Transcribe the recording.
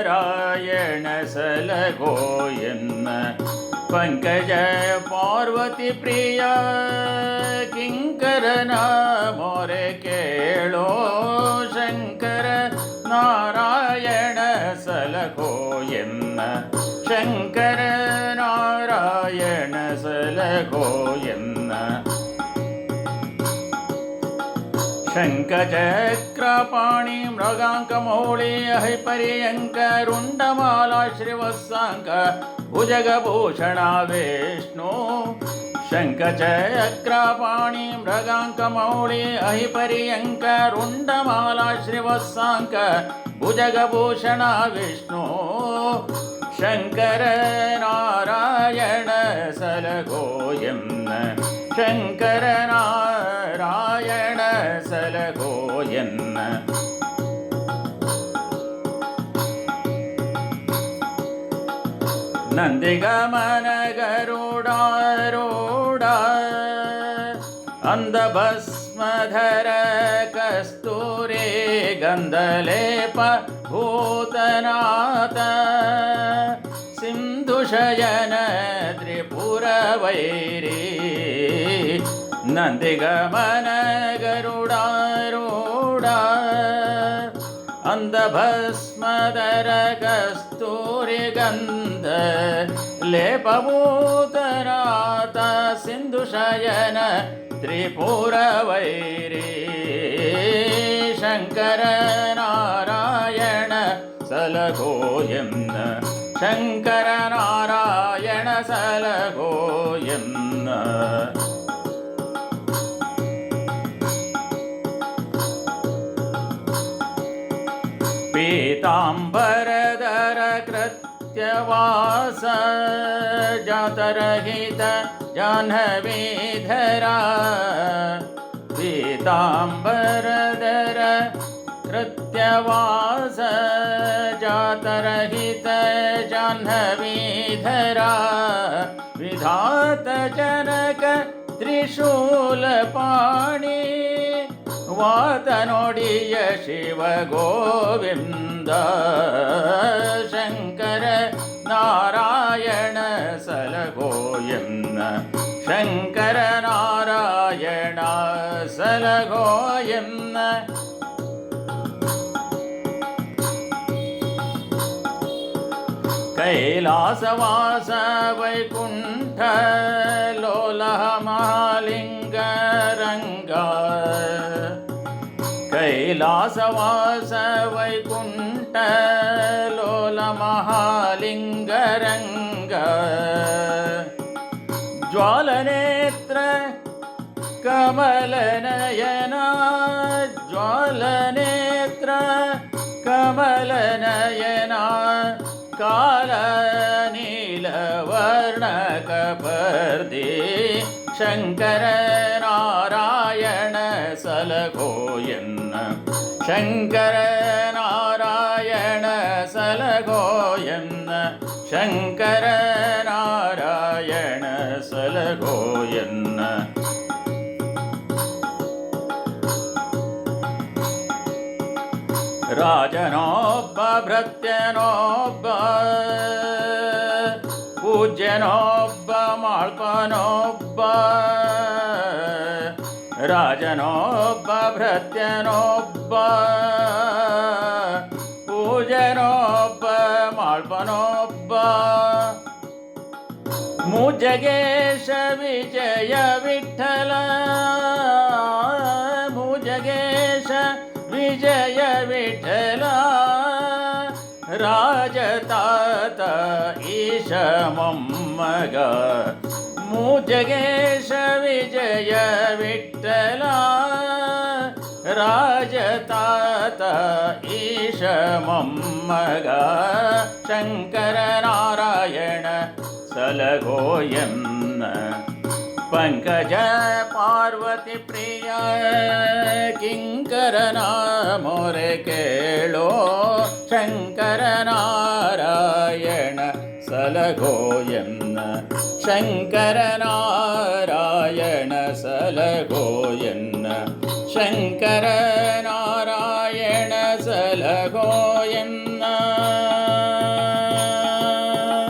ശങ്കരനാരായണ സലഗോ എന്ന പങ്കജ പാർവതി പ്രിയ കിങ്കരന മോരെ കേളോ ശങ്കര നാരായണ സലഗോ എന്ന ശങ്കര നാരായണ സലഗോ എന്ന शङ्खचक्रपाणि मृगाङ्कमौळि हरिपर्यङ्करुण्डमाला श्रीवत्साङ्क भुजगभूषणा विष्णु शङ्खचक्रपाणि मृगाङ्कमौळि अहिपर्यङ्करुण्डमाला श्रीवत्साङ्क भुजगभूषणा विष्णु शङ्कर नारायण सलगोयं शङ्करनारायण നാരായണ സലഗോ എന്ന. നന്ദിഗമനകരുടാരോട അന്ധഭസ്മധര കസ്തൂരി ഗന്ധലേപ ഭൂതനാഥ സിന്ധുഷയന ത്രിപുര വൈരീ நந்திகமனகருடாரூட அந்த பஸ்மதர கஸ்தூரி கந்த லேபபூதராத சிந்து சயன திரிபுர வைரே சங்கர நாராயண சலகோயம் சங்கர நாராயண சலகோயம் कृत्यवास जातरहित जाह्नवीधरा पीताम्बरधर कृत्यवास जातरहित जाह्नवीधरा विधातजनक त्रिशूलपाणि பூவாதனொடிய சிவகோவிந்த சங்கர நாராயண சலகோ என்ன? சங்கர நாராயண சலகோ என்ன? கைலாசவாச வைகுண்ட லோலமாலிங்க ரங்க కైలాసవాస వైకుంఠలోల మహాలింగరంగ జ్వాలనేత్ర కమలనయన జ్వాలనేత్ర కమలనయన కాల నీలవర్ణ కపర్దే ಶಂಕರ ನಾರಾಯಣ ಸಲಗೋಯನ್ சங்கர நாராயண சலகோ என்ன சங்கர நாராயண சலகோ என்ன ರಾಜನೋಬ್ಬಭೃತ್ಯನೋಬ್ಬ ಪೂಜ್ಯನೋಬ್ಬ ಮಾಳ್ಪನೋಬ್ಬ ರಾಜನೊಬ್ಬ ಭೃತ್ಯನೊಬ್ಬ ಪೂಜನೊಬ್ಬ ಮಾಳ್ಪನೊಬ್ಬ ಮುಜಗೇಶ ವಿಜಯ ವಿಠಲ ಮುಜಗೇಶ ವಿಜಯ ವಿಠಲ ರಾಜತಾತ ಈಶ ಮೊಮ್ಮಗ ஜகேஷ விஜய விட்டலா ராஜதாத ஈஷ மம்மக சங்கர நாராயண சலகோயன்ன பங்கஜ பார்வತಿ பிரிய கிங்கரன மோரே கேளோ சங்கர நாராயண சலகோயன்ன ശങ്കരനാരായണ സലഗോ എന്ന ശങ്കര